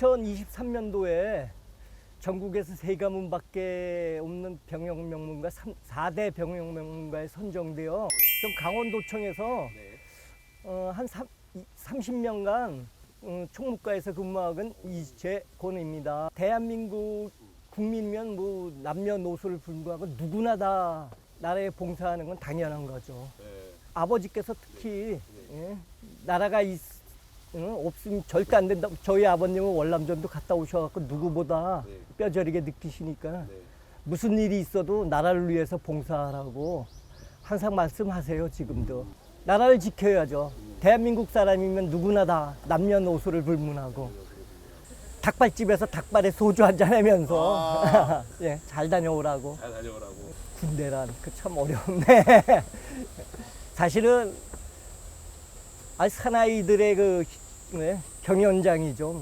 2023년도에 전국에서 세 가문밖에 없는 병역 명문가 4대 병역 명문가에 선정되어 좀 강원도청에서 네. 어, 한 3, 30년간 음, 총무과에서 근무하건 이재권입니다. 대한민국 국민이면 뭐 남녀노소를 불구하고 누구나 다 나라에 봉사하는 건 당연한 거죠. 네. 아버지께서 특히 예, 나라가 있, 응, 없으면 절대 안 된다. 저희 아버님은 월남전도 갔다 오셔갖고 누구보다 네. 뼈저리게 느끼시니까 네. 무슨 일이 있어도 나라를 위해서 봉사하라고 항상 말씀하세요 지금도 나라를 지켜야죠 대한민국 사람이면 누구나 다 남녀노소를 불문하고 닭발집에서 닭발에 소주 한잔 하면서 아. 예, 잘 다녀오라고 잘 다녀오라고. 군대란 그 참 어렵네 사실은 아 사나이들의 그 네, 경연장이죠